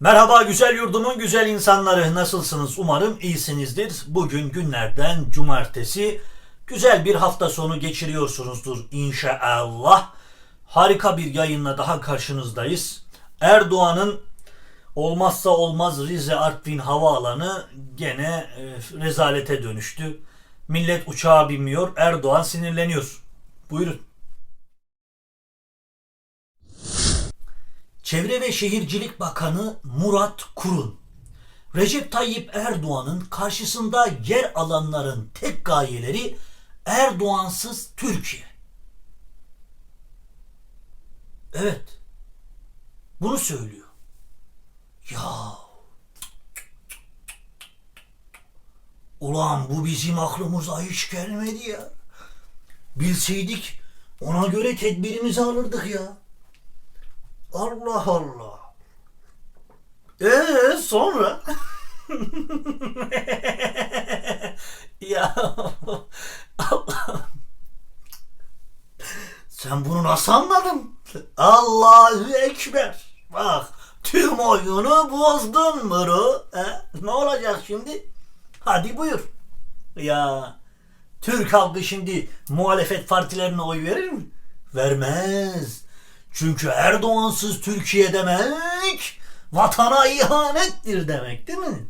Merhaba güzel yurdumun güzel insanları nasılsınız? Umarım iyisinizdir. Bugün günlerden cumartesi. Güzel bir hafta sonu geçiriyorsunuzdur inşallah. Harika bir yayınla daha karşınızdayız. Erdoğan'ın olmazsa olmaz Rize Artvin havaalanı gene e, rezalete dönüştü. Millet uçağa binmiyor, Erdoğan sinirleniyor. Buyurun. Çevre ve Şehircilik Bakanı Murat Kurun, Recep Tayyip Erdoğan'ın karşısında yer alanların tek gayeleri Erdoğansız Türkiye. Evet. Bunu söylüyor. Ya. Ulan bu bizim aklımıza hiç gelmedi ya. Bilseydik ona göre tedbirimizi alırdık ya. Allah Allah. Ee sonra? ya Allah. Sen bunu nasıl anladın? Allahu Ekber. Bak tüm oyunu bozdun Muru. He? Ne olacak şimdi? Hadi buyur. Ya Türk halkı şimdi muhalefet partilerine oy verir mi? Vermez. Çünkü Erdoğansız Türkiye demek vatana ihanettir demek değil mi?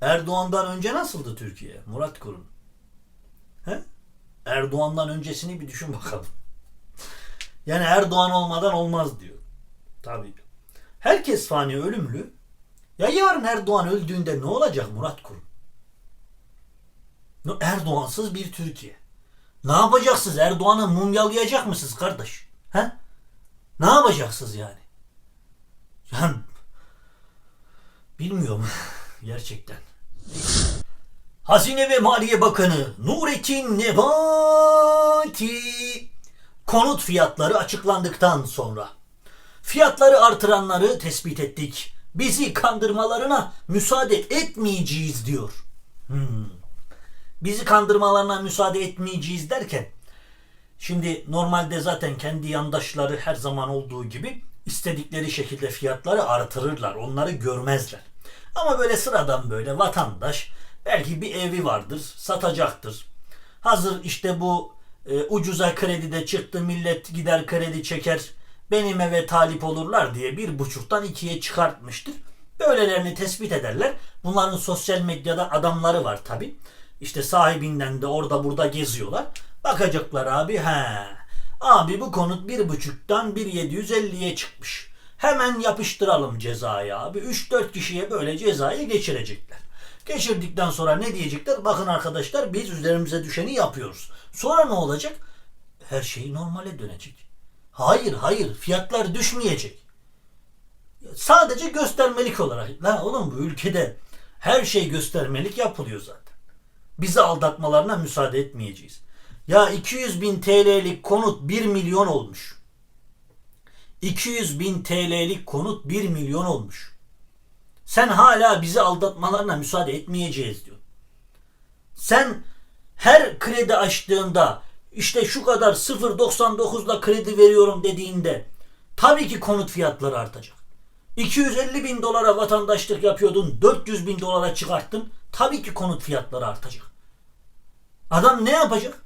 Erdoğan'dan önce nasıldı Türkiye? Murat Kurum. He? Erdoğan'dan öncesini bir düşün bakalım. Yani Erdoğan olmadan olmaz diyor. Tabii. Herkes fani ölümlü. Ya yarın Erdoğan öldüğünde ne olacak Murat Kurum? Erdoğansız bir Türkiye. Ne yapacaksınız? Erdoğan'ı mumyalayacak mısınız kardeş? He? Ne yapacaksınız yani? Yani bilmiyorum gerçekten. Hazine ve Maliye Bakanı Nurettin Nebati konut fiyatları açıklandıktan sonra fiyatları artıranları tespit ettik. Bizi kandırmalarına müsaade etmeyeceğiz diyor. Hmm. Bizi kandırmalarına müsaade etmeyeceğiz derken Şimdi normalde zaten kendi yandaşları her zaman olduğu gibi istedikleri şekilde fiyatları artırırlar. Onları görmezler. Ama böyle sıradan böyle vatandaş belki bir evi vardır, satacaktır. Hazır işte bu e, ucuza kredi de çıktı millet gider kredi çeker benim eve talip olurlar diye bir buçuktan ikiye çıkartmıştır. Böylelerini tespit ederler. Bunların sosyal medyada adamları var tabi. İşte sahibinden de orada burada geziyorlar. Bakacaklar abi he. Abi bu konut bir buçuktan bir 750'ye çıkmış. Hemen yapıştıralım cezayı abi. 3-4 kişiye böyle cezayı geçirecekler. Geçirdikten sonra ne diyecekler? Bakın arkadaşlar biz üzerimize düşeni yapıyoruz. Sonra ne olacak? Her şey normale dönecek. Hayır hayır fiyatlar düşmeyecek. Sadece göstermelik olarak. Lan oğlum bu ülkede her şey göstermelik yapılıyor zaten. Bizi aldatmalarına müsaade etmeyeceğiz. Ya 200 bin TL'lik konut 1 milyon olmuş. 200 bin TL'lik konut 1 milyon olmuş. Sen hala bizi aldatmalarına müsaade etmeyeceğiz diyor. Sen her kredi açtığında işte şu kadar 0.99'la kredi veriyorum dediğinde tabii ki konut fiyatları artacak. 250 bin dolara vatandaşlık yapıyordun 400 bin dolara çıkarttın tabii ki konut fiyatları artacak. Adam ne yapacak?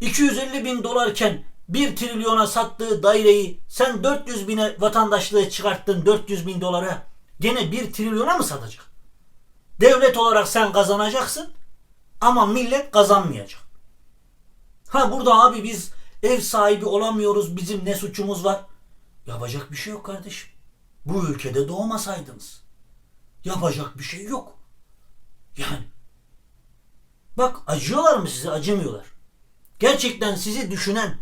250 bin dolarken 1 trilyona sattığı daireyi sen 400 bine vatandaşlığı çıkarttın 400 bin dolara gene 1 trilyona mı satacak? Devlet olarak sen kazanacaksın ama millet kazanmayacak. Ha burada abi biz ev sahibi olamıyoruz bizim ne suçumuz var? Yapacak bir şey yok kardeşim. Bu ülkede doğmasaydınız. Yapacak bir şey yok. Yani. Bak acıyorlar mı size? Acımıyorlar. Gerçekten sizi düşünen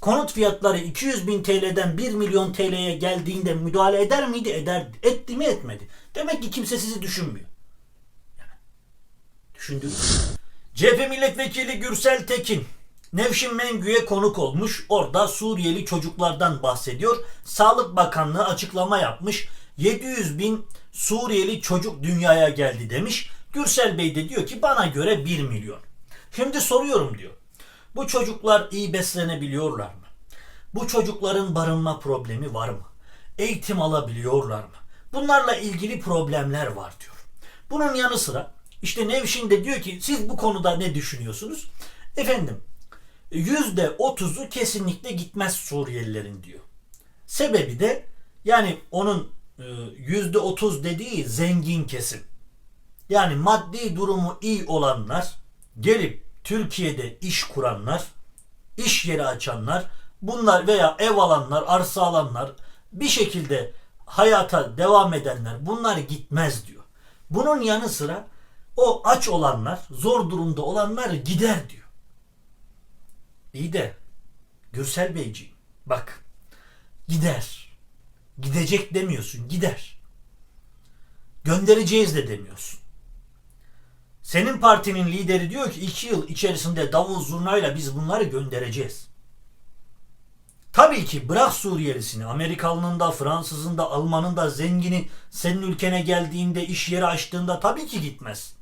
konut fiyatları 200 bin TL'den 1 milyon TL'ye geldiğinde müdahale eder miydi? Eder. Etti mi etmedi. Demek ki kimse sizi düşünmüyor. Yani, düşündünüz. CHP milletvekili Gürsel Tekin Nevşin Mengü'ye konuk olmuş. Orada Suriyeli çocuklardan bahsediyor. Sağlık Bakanlığı açıklama yapmış. 700 bin Suriyeli çocuk dünyaya geldi demiş. Gürsel Bey de diyor ki bana göre 1 milyon. Şimdi soruyorum diyor. Bu çocuklar iyi beslenebiliyorlar mı? Bu çocukların barınma problemi var mı? eğitim alabiliyorlar mı? Bunlarla ilgili problemler var diyor. Bunun yanı sıra işte Nevşin de diyor ki siz bu konuda ne düşünüyorsunuz? Efendim yüzde otuzu kesinlikle gitmez Suriyelilerin diyor. Sebebi de yani onun e, yüzde otuz dediği zengin kesim. Yani maddi durumu iyi olanlar gelip Türkiye'de iş kuranlar, iş yeri açanlar, bunlar veya ev alanlar, arsa alanlar bir şekilde hayata devam edenler bunlar gitmez diyor. Bunun yanı sıra o aç olanlar, zor durumda olanlar gider diyor. İyi de Gürsel Beyciğim bak gider. Gidecek demiyorsun gider. Göndereceğiz de demiyorsun. Senin partinin lideri diyor ki iki yıl içerisinde davul zurnayla biz bunları göndereceğiz. Tabii ki bırak Suriyelisini, Amerikalının da, Fransızın da, Almanın da, zengini senin ülkene geldiğinde, iş yeri açtığında tabii ki gitmez.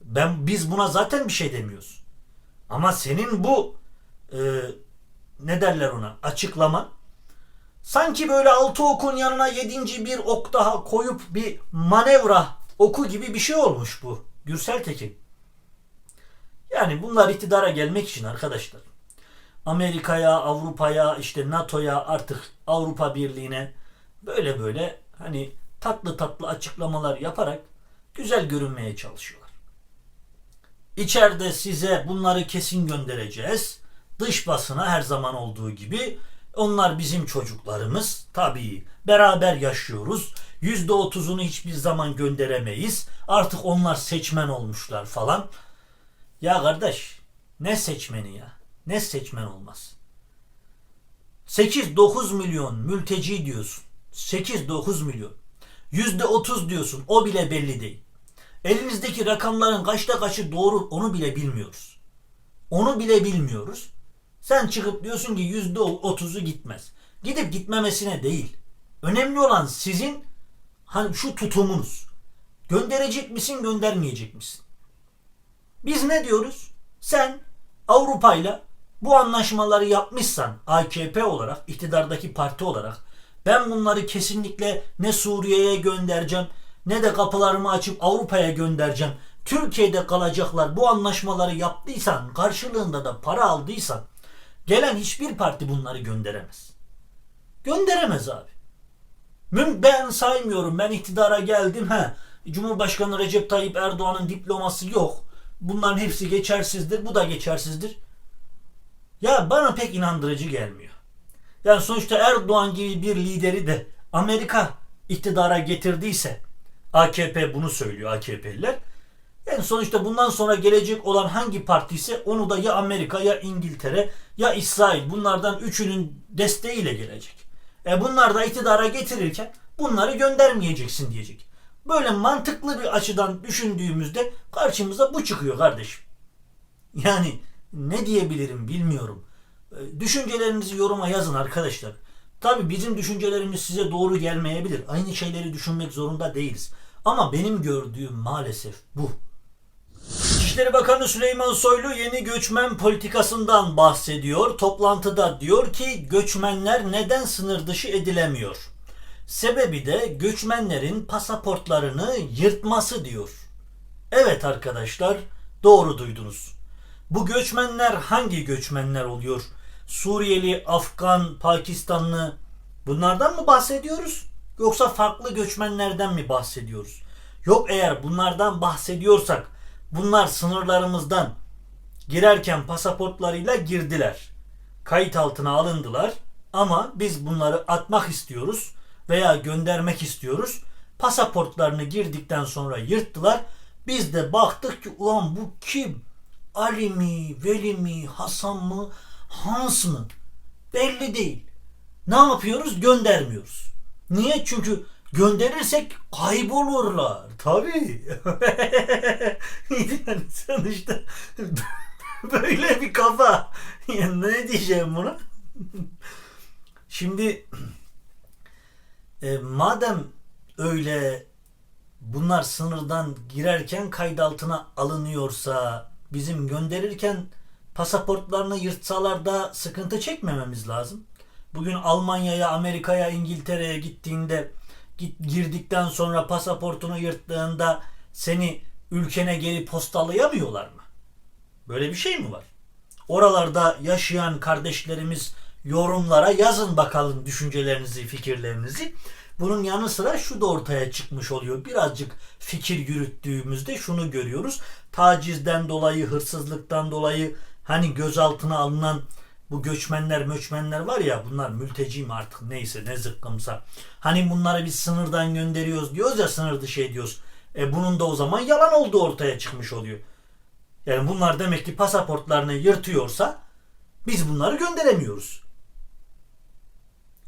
Ben biz buna zaten bir şey demiyoruz. Ama senin bu e, ne derler ona açıklama sanki böyle altı okun yanına yedinci bir ok daha koyup bir manevra oku gibi bir şey olmuş bu. Gürsel Tekin. Yani bunlar iktidara gelmek için arkadaşlar. Amerika'ya, Avrupa'ya, işte NATO'ya artık Avrupa Birliği'ne böyle böyle hani tatlı tatlı açıklamalar yaparak güzel görünmeye çalışıyorlar. İçeride size bunları kesin göndereceğiz. Dış basına her zaman olduğu gibi onlar bizim çocuklarımız. Tabii beraber yaşıyoruz. Yüzde otuzunu hiçbir zaman gönderemeyiz. Artık onlar seçmen olmuşlar falan. Ya kardeş ne seçmeni ya? Ne seçmen olmaz? 8-9 milyon mülteci diyorsun. 8-9 milyon. Yüzde otuz diyorsun. O bile belli değil. Elinizdeki rakamların kaçta kaçı doğru onu bile bilmiyoruz. Onu bile bilmiyoruz. Sen çıkıp diyorsun ki yüzde otuzu gitmez. Gidip gitmemesine değil. Önemli olan sizin hani şu tutumunuz. Gönderecek misin, göndermeyecek misin? Biz ne diyoruz? Sen Avrupa'yla bu anlaşmaları yapmışsan AKP olarak, iktidardaki parti olarak ben bunları kesinlikle ne Suriye'ye göndereceğim ne de kapılarımı açıp Avrupa'ya göndereceğim. Türkiye'de kalacaklar bu anlaşmaları yaptıysan, karşılığında da para aldıysan gelen hiçbir parti bunları gönderemez. Gönderemez abi. Ben saymıyorum. Ben iktidara geldim. He. Cumhurbaşkanı Recep Tayyip Erdoğan'ın diploması yok. Bunların hepsi geçersizdir. Bu da geçersizdir. Ya bana pek inandırıcı gelmiyor. Yani sonuçta Erdoğan gibi bir lideri de Amerika iktidara getirdiyse AKP bunu söylüyor AKP'liler. Yani sonuçta bundan sonra gelecek olan hangi parti ise onu da ya Amerika ya İngiltere ya İsrail bunlardan üçünün desteğiyle gelecek. E bunlar da iktidara getirirken bunları göndermeyeceksin diyecek. Böyle mantıklı bir açıdan düşündüğümüzde karşımıza bu çıkıyor kardeşim. Yani ne diyebilirim bilmiyorum. E, Düşüncelerinizi yoruma yazın arkadaşlar. Tabi bizim düşüncelerimiz size doğru gelmeyebilir. Aynı şeyleri düşünmek zorunda değiliz. Ama benim gördüğüm maalesef bu. İçişleri Bakanı Süleyman Soylu yeni göçmen politikasından bahsediyor. Toplantıda diyor ki göçmenler neden sınır dışı edilemiyor? Sebebi de göçmenlerin pasaportlarını yırtması diyor. Evet arkadaşlar doğru duydunuz. Bu göçmenler hangi göçmenler oluyor? Suriyeli, Afgan, Pakistanlı bunlardan mı bahsediyoruz? Yoksa farklı göçmenlerden mi bahsediyoruz? Yok eğer bunlardan bahsediyorsak bunlar sınırlarımızdan girerken pasaportlarıyla girdiler. Kayıt altına alındılar ama biz bunları atmak istiyoruz veya göndermek istiyoruz. Pasaportlarını girdikten sonra yırttılar. Biz de baktık ki ulan bu kim? Ali mi, Veli mi, Hasan mı, Hans mı? Belli değil. Ne yapıyoruz? Göndermiyoruz. Niye? Çünkü gönderirsek kaybolurlar. Tabii. yani sonuçta böyle bir kafa. Yani ne diyeceğim buna? Şimdi e, madem öyle bunlar sınırdan girerken kayıt altına alınıyorsa bizim gönderirken pasaportlarını yırtsalar da sıkıntı çekmememiz lazım. Bugün Almanya'ya, Amerika'ya, İngiltere'ye gittiğinde git, girdikten sonra pasaportunu yırttığında seni ülkene geri postalayamıyorlar mı? Böyle bir şey mi var? Oralarda yaşayan kardeşlerimiz yorumlara yazın bakalım düşüncelerinizi, fikirlerinizi. Bunun yanı sıra şu da ortaya çıkmış oluyor. Birazcık fikir yürüttüğümüzde şunu görüyoruz. Tacizden dolayı, hırsızlıktan dolayı hani gözaltına alınan bu göçmenler möçmenler var ya bunlar mülteci mi artık neyse ne zıkkımsa. Hani bunları biz sınırdan gönderiyoruz diyoruz ya sınır dışı ediyoruz. E bunun da o zaman yalan olduğu ortaya çıkmış oluyor. Yani bunlar demek ki pasaportlarını yırtıyorsa biz bunları gönderemiyoruz.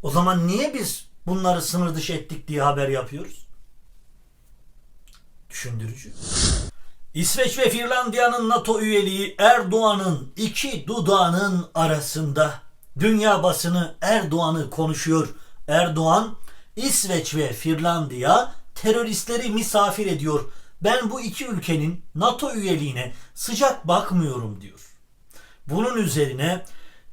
O zaman niye biz bunları sınır dışı ettik diye haber yapıyoruz? Düşündürücü. İsveç ve Finlandiya'nın NATO üyeliği Erdoğan'ın iki dudağının arasında. Dünya basını Erdoğan'ı konuşuyor. Erdoğan, İsveç ve Finlandiya teröristleri misafir ediyor. Ben bu iki ülkenin NATO üyeliğine sıcak bakmıyorum diyor. Bunun üzerine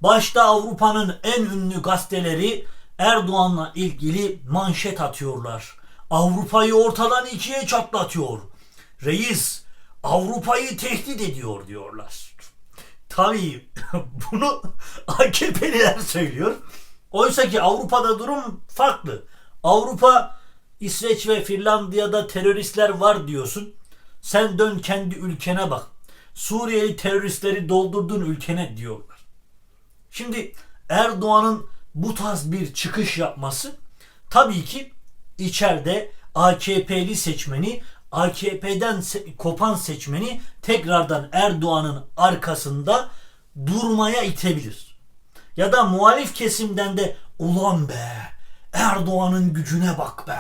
başta Avrupa'nın en ünlü gazeteleri Erdoğan'la ilgili manşet atıyorlar. Avrupa'yı ortadan ikiye çatlatıyor. Reis Avrupa'yı tehdit ediyor diyorlar. Tabii bunu AKP'liler söylüyor. Oysa ki Avrupa'da durum farklı. Avrupa İsveç ve Finlandiya'da teröristler var diyorsun. Sen dön kendi ülkene bak. Suriyeli teröristleri doldurdun ülkene diyorlar. Şimdi Erdoğan'ın bu tarz bir çıkış yapması tabii ki içeride AKP'li seçmeni AKP'den se- kopan seçmeni tekrardan Erdoğan'ın arkasında durmaya itebilir. Ya da muhalif kesimden de ulan be Erdoğan'ın gücüne bak be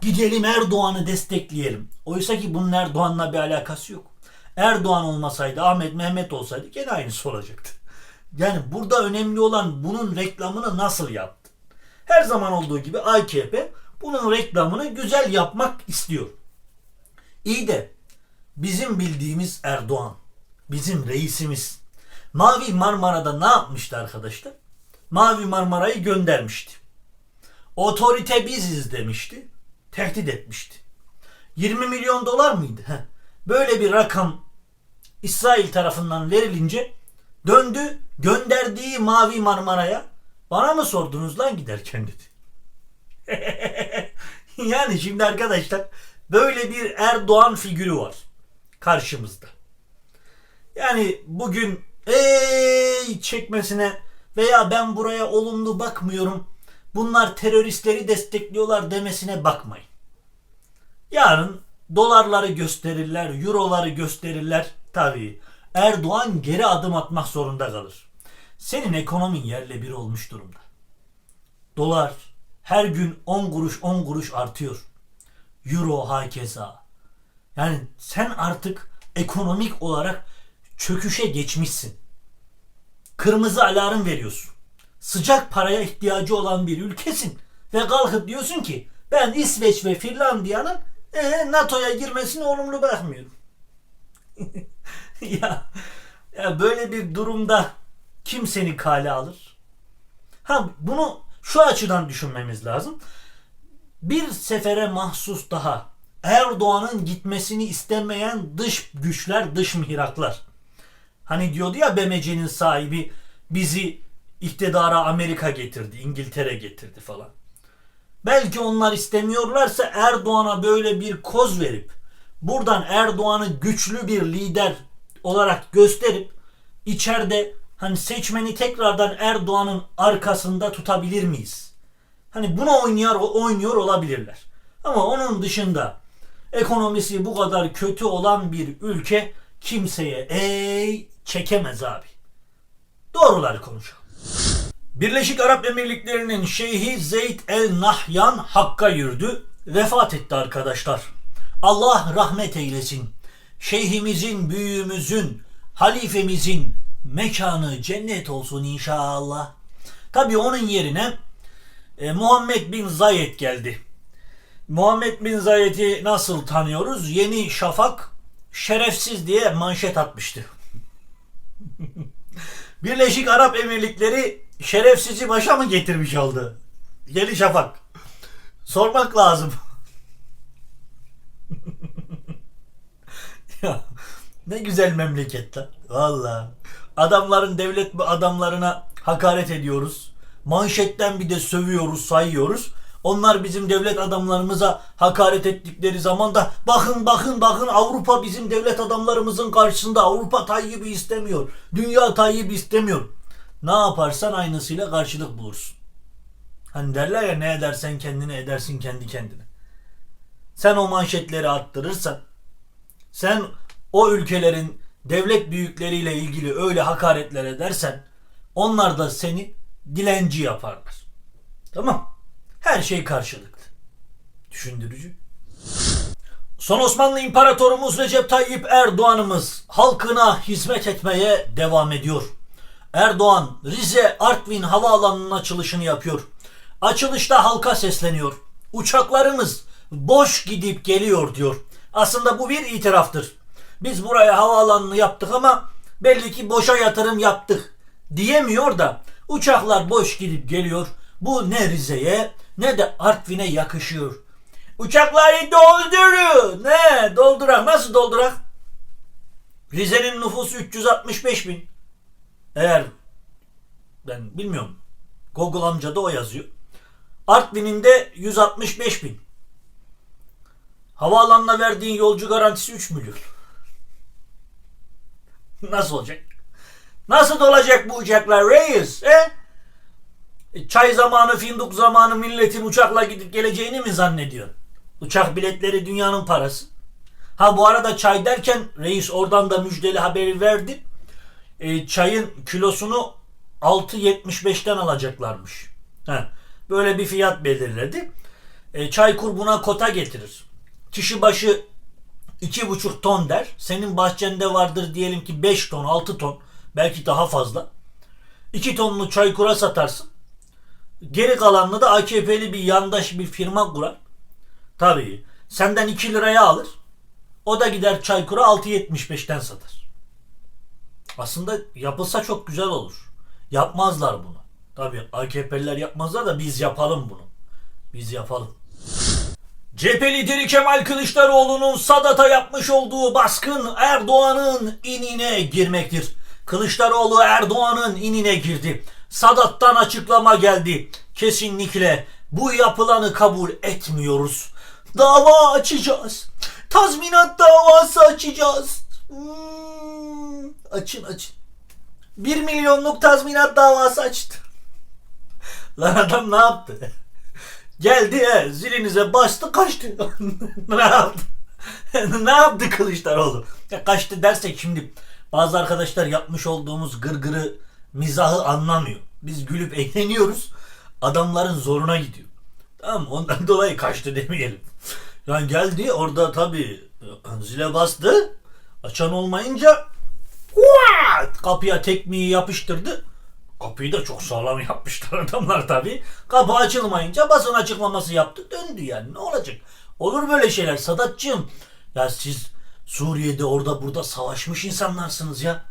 gidelim Erdoğan'ı destekleyelim. Oysa ki bunun Erdoğan'la bir alakası yok. Erdoğan olmasaydı Ahmet Mehmet olsaydı gene aynısı olacaktı. Yani burada önemli olan bunun reklamını nasıl yaptı. Her zaman olduğu gibi AKP bunun reklamını güzel yapmak istiyor. İyi de bizim bildiğimiz Erdoğan, bizim reisimiz Mavi Marmara'da ne yapmıştı arkadaşlar? Mavi Marmara'yı göndermişti. Otorite biziz demişti. Tehdit etmişti. 20 milyon dolar mıydı? Heh. Böyle bir rakam İsrail tarafından verilince döndü gönderdiği Mavi Marmara'ya bana mı sordunuz lan giderken dedi. yani şimdi arkadaşlar böyle bir Erdoğan figürü var karşımızda. Yani bugün ey çekmesine veya ben buraya olumlu bakmıyorum. Bunlar teröristleri destekliyorlar demesine bakmayın. Yarın dolarları gösterirler, euroları gösterirler. Tabii Erdoğan geri adım atmak zorunda kalır. Senin ekonomin yerle bir olmuş durumda. Dolar her gün 10 kuruş 10 kuruş artıyor. Euro hakeza. Yani sen artık ekonomik olarak çöküşe geçmişsin. Kırmızı alarm veriyorsun. Sıcak paraya ihtiyacı olan bir ülkesin. Ve kalkıp diyorsun ki ben İsveç ve Finlandiya'nın e, NATO'ya girmesini olumlu bakmıyorum. ya, ya böyle bir durumda kim seni kale alır? Ha bunu şu açıdan düşünmemiz lazım. Bir sefere mahsus daha Erdoğan'ın gitmesini istemeyen dış güçler, dış mihraklar. Hani diyordu ya BMC'nin sahibi bizi iktidara Amerika getirdi, İngiltere getirdi falan. Belki onlar istemiyorlarsa Erdoğan'a böyle bir koz verip buradan Erdoğan'ı güçlü bir lider olarak gösterip içeride hani seçmeni tekrardan Erdoğan'ın arkasında tutabilir miyiz? Hani bunu oynuyor oynuyor olabilirler. Ama onun dışında ekonomisi bu kadar kötü olan bir ülke kimseye ey çekemez abi. Doğruları konuşalım. Birleşik Arap Emirlikleri'nin Şeyhi Zeyd El Nahyan Hakk'a yürüdü. Vefat etti arkadaşlar. Allah rahmet eylesin. Şeyhimizin, büyüğümüzün, halifemizin mekanı cennet olsun inşallah. Tabi onun yerine e, Muhammed bin Zayed geldi. Muhammed bin Zayed'i nasıl tanıyoruz? Yeni Şafak şerefsiz diye manşet atmıştı. Birleşik Arap Emirlikleri şerefsizi başa mı getirmiş oldu? Yeni Şafak. Sormak lazım. ya ne güzel memleket lan. Valla. Adamların devlet adamlarına hakaret ediyoruz. Manşetten bir de sövüyoruz, sayıyoruz. Onlar bizim devlet adamlarımıza hakaret ettikleri zaman da bakın bakın bakın Avrupa bizim devlet adamlarımızın karşısında Avrupa Tayyip'i istemiyor. Dünya Tayyip'i istemiyor. Ne yaparsan aynısıyla karşılık bulursun. Hani derler ya ne edersen kendine edersin kendi kendine. Sen o manşetleri attırırsan sen o ülkelerin devlet büyükleriyle ilgili öyle hakaretler edersen onlar da seni dilenci yaparlar. Tamam. Her şey karşılıklı. Düşündürücü. Son Osmanlı İmparatorumuz Recep Tayyip Erdoğan'ımız halkına hizmet etmeye devam ediyor. Erdoğan Rize Artvin havaalanının açılışını yapıyor. Açılışta halka sesleniyor. Uçaklarımız boş gidip geliyor diyor. Aslında bu bir itiraftır. Biz buraya havaalanını yaptık ama belli ki boşa yatırım yaptık diyemiyor da uçaklar boş gidip geliyor. Bu ne Rize'ye ne de Artvin'e yakışıyor. Uçakları doldurun. Ne doldurak nasıl doldurak? Rize'nin nüfusu 365 bin. Eğer ben bilmiyorum. Google amca da o yazıyor. Artvin'in de 165 bin. Havaalanına verdiğin yolcu garantisi 3 milyon. Nasıl olacak? Nasıl dolacak bu uçaklar reis? E, Çay zamanı, finduk zamanı milletin uçakla gidip geleceğini mi zannediyorsun? Uçak biletleri dünyanın parası. Ha bu arada çay derken reis oradan da müjdeli haberi verdi. E, çayın kilosunu 6.75'ten alacaklarmış. Ha, böyle bir fiyat belirledi. E, Çaykur buna kota getirir. Kişi başı iki buçuk ton der. Senin bahçende vardır diyelim ki 5 ton, 6 ton. Belki daha fazla. 2 tonlu Çaykur'a satarsın. Geri kalanını da AKP'li bir yandaş bir firma kurar. Tabii. Senden 2 liraya alır. O da gider Çaykur'a 6.75'ten satar. Aslında yapılsa çok güzel olur. Yapmazlar bunu. Tabii AKP'liler yapmazlar da biz yapalım bunu. Biz yapalım. CHP lideri Kemal Kılıçdaroğlu'nun Sadat'a yapmış olduğu baskın Erdoğan'ın inine girmektir. Kılıçdaroğlu Erdoğan'ın inine girdi. Sadat'tan açıklama geldi. Kesinlikle bu yapılanı kabul etmiyoruz. Dava açacağız. Tazminat davası açacağız. Hmm, açın açın. Bir milyonluk tazminat davası açtı. Lan adam ne yaptı? Geldi he, zilinize bastı kaçtı. ne yaptı? ne yaptı Kılıçdaroğlu? Ya kaçtı dersek şimdi bazı arkadaşlar yapmış olduğumuz gırgırı mizahı anlamıyor. Biz gülüp eğleniyoruz. Adamların zoruna gidiyor. Tamam? Ondan dolayı kaçtı demeyelim. Yani geldi orada tabii zile bastı. Açan olmayınca kapıya tekmeyi yapıştırdı. Kapıyı da çok sağlam yapmışlar adamlar tabii. Kapı açılmayınca basın açıklaması yaptı. Döndü yani. Ne olacak? Olur böyle şeyler Sadatçığım. Ya siz Suriye'de orada burada savaşmış insanlarsınız ya.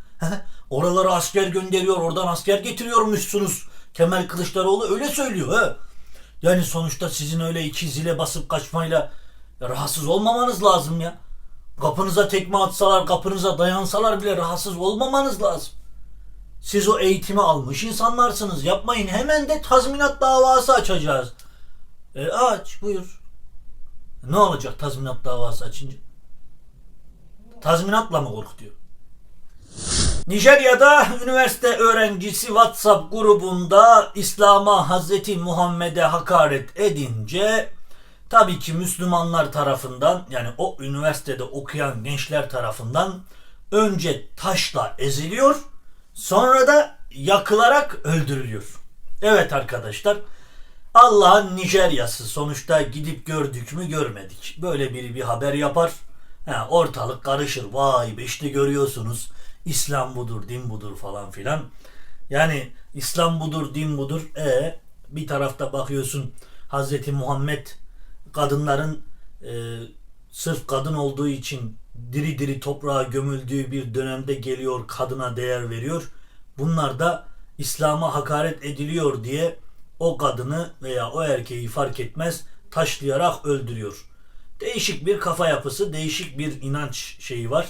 Oralara asker gönderiyor, oradan asker getiriyormuşsunuz. Kemal Kılıçdaroğlu öyle söylüyor. He? Yani sonuçta sizin öyle iki zile basıp kaçmayla rahatsız olmamanız lazım ya. Kapınıza tekme atsalar, kapınıza dayansalar bile rahatsız olmamanız lazım. Siz o eğitimi almış insanlarsınız. Yapmayın. Hemen de tazminat davası açacağız. E aç buyur. Ne olacak tazminat davası açınca? Tazminatla mı korkutuyor? Nijerya'da üniversite öğrencisi WhatsApp grubunda İslam'a Hazreti Muhammed'e hakaret edince tabii ki Müslümanlar tarafından yani o üniversitede okuyan gençler tarafından önce taşla eziliyor sonra da yakılarak öldürülüyor. Evet arkadaşlar Allah'ın Nijeryası sonuçta gidip gördük mü görmedik. Böyle biri bir haber yapar. Ha, ortalık karışır. Vay be işte görüyorsunuz. İslam budur, din budur falan filan. Yani İslam budur, din budur. E bir tarafta bakıyorsun Hazreti Muhammed kadınların e, sırf kadın olduğu için diri diri toprağa gömüldüğü bir dönemde geliyor kadına değer veriyor. Bunlar da İslam'a hakaret ediliyor diye o kadını veya o erkeği fark etmez taşlayarak öldürüyor. Değişik bir kafa yapısı, değişik bir inanç şeyi var.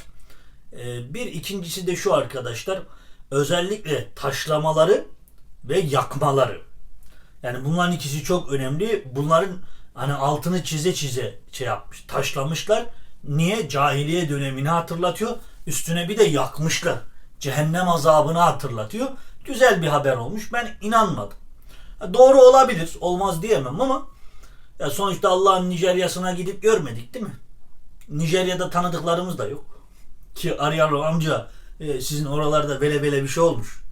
Ee, bir ikincisi de şu arkadaşlar. Özellikle taşlamaları ve yakmaları. Yani bunların ikisi çok önemli. Bunların hani altını çize çize şey yapmış, taşlamışlar. Niye? Cahiliye dönemini hatırlatıyor. Üstüne bir de yakmışlar. Cehennem azabını hatırlatıyor. Güzel bir haber olmuş. Ben inanmadım. Doğru olabilir. Olmaz diyemem ama ya sonuçta Allah'ın Nijerya'sına gidip görmedik değil mi? Nijerya'da tanıdıklarımız da yok. Ki arayan amca e, sizin oralarda vele vele bir şey olmuş.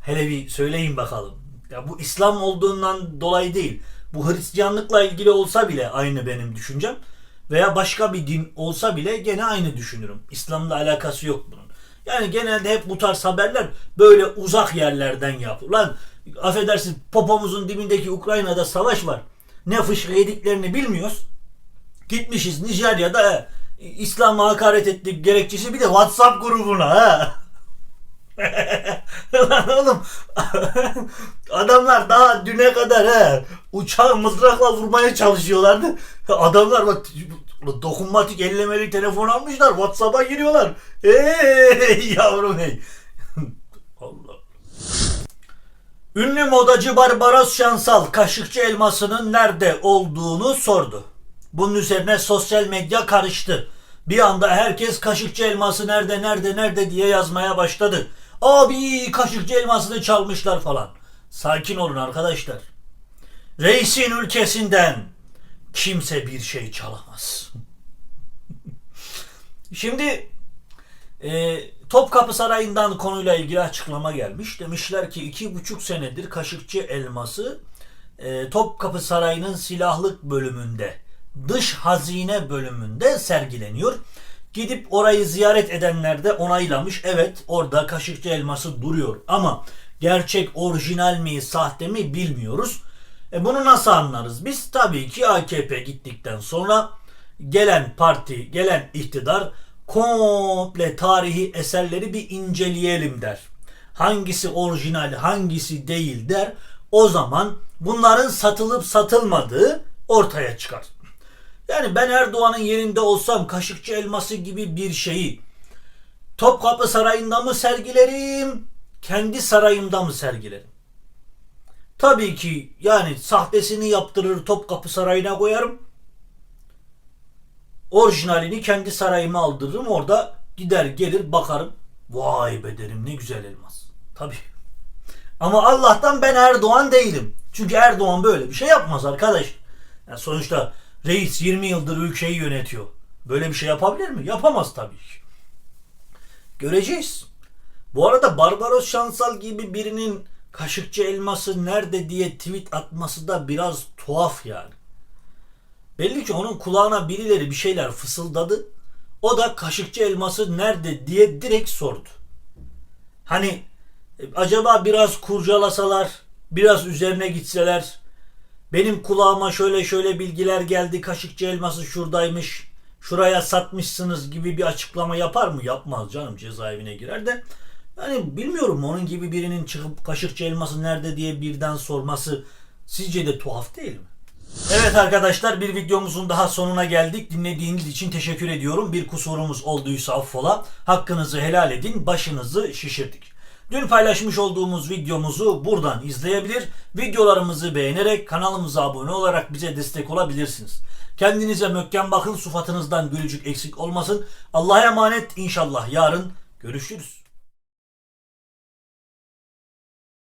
Hele bir söyleyin bakalım. Ya bu İslam olduğundan dolayı değil. Bu Hristiyanlıkla ilgili olsa bile aynı benim düşüncem. Veya başka bir din olsa bile gene aynı düşünürüm. İslam'la alakası yok bunun. Yani genelde hep bu tarz haberler böyle uzak yerlerden yapılır. Lan affedersin popomuzun dibindeki Ukrayna'da savaş var. Ne fışkı yediklerini bilmiyoruz. Gitmişiz Nijerya'da he, İslam'a hakaret ettik gerekçesi bir de WhatsApp grubuna ha. Lan oğlum adamlar daha düne kadar he uçağı mızrakla vurmaya çalışıyorlardı. Adamlar bak dokunmatik ellemeli telefon almışlar WhatsApp'a giriyorlar. Hey yavrum hey. Allah. Ünlü modacı Barbaros Şansal kaşıkçı elmasının nerede olduğunu sordu. Bunun üzerine sosyal medya karıştı. Bir anda herkes kaşıkçı elması nerede nerede nerede diye yazmaya başladı. Abi kaşıkçı elmasını çalmışlar falan. Sakin olun arkadaşlar. Reisin ülkesinden kimse bir şey çalamaz. Şimdi e, Topkapı Sarayı'ndan konuyla ilgili açıklama gelmiş. Demişler ki iki buçuk senedir Kaşıkçı elması e, Topkapı Sarayı'nın silahlık bölümünde, dış hazine bölümünde sergileniyor. Gidip orayı ziyaret edenler de onaylamış. Evet orada Kaşıkçı elması duruyor ama gerçek orijinal mi sahte mi bilmiyoruz. E bunu nasıl anlarız? Biz tabii ki AKP gittikten sonra gelen parti, gelen iktidar komple tarihi eserleri bir inceleyelim der. Hangisi orijinal, hangisi değil der. O zaman bunların satılıp satılmadığı ortaya çıkar. Yani ben Erdoğan'ın yerinde olsam kaşıkçı elması gibi bir şeyi Topkapı Sarayı'nda mı sergilerim, kendi sarayımda mı sergilerim? Tabii ki yani sahtesini yaptırır Topkapı Sarayı'na koyarım. Orijinalini kendi sarayıma aldırırım. Orada gider gelir bakarım. Vay be derim ne güzel elmas. Tabii. Ama Allah'tan ben Erdoğan değilim. Çünkü Erdoğan böyle bir şey yapmaz arkadaş. Yani sonuçta reis 20 yıldır ülkeyi yönetiyor. Böyle bir şey yapabilir mi? Yapamaz tabii ki. Göreceğiz. Bu arada Barbaros Şansal gibi birinin kaşıkçı elması nerede diye tweet atması da biraz tuhaf yani. Belli ki onun kulağına birileri bir şeyler fısıldadı. O da kaşıkçı elması nerede diye direkt sordu. Hani e, acaba biraz kurcalasalar, biraz üzerine gitseler, benim kulağıma şöyle şöyle bilgiler geldi, kaşıkçı elması şuradaymış, şuraya satmışsınız gibi bir açıklama yapar mı? Yapmaz canım cezaevine girer de. Yani bilmiyorum onun gibi birinin çıkıp kaşıkçı elması nerede diye birden sorması sizce de tuhaf değil mi? Evet arkadaşlar bir videomuzun daha sonuna geldik. Dinlediğiniz için teşekkür ediyorum. Bir kusurumuz olduysa affola. Hakkınızı helal edin. Başınızı şişirdik. Dün paylaşmış olduğumuz videomuzu buradan izleyebilir. Videolarımızı beğenerek kanalımıza abone olarak bize destek olabilirsiniz. Kendinize mökken bakın. Sufatınızdan gülücük eksik olmasın. Allah'a emanet. İnşallah yarın görüşürüz.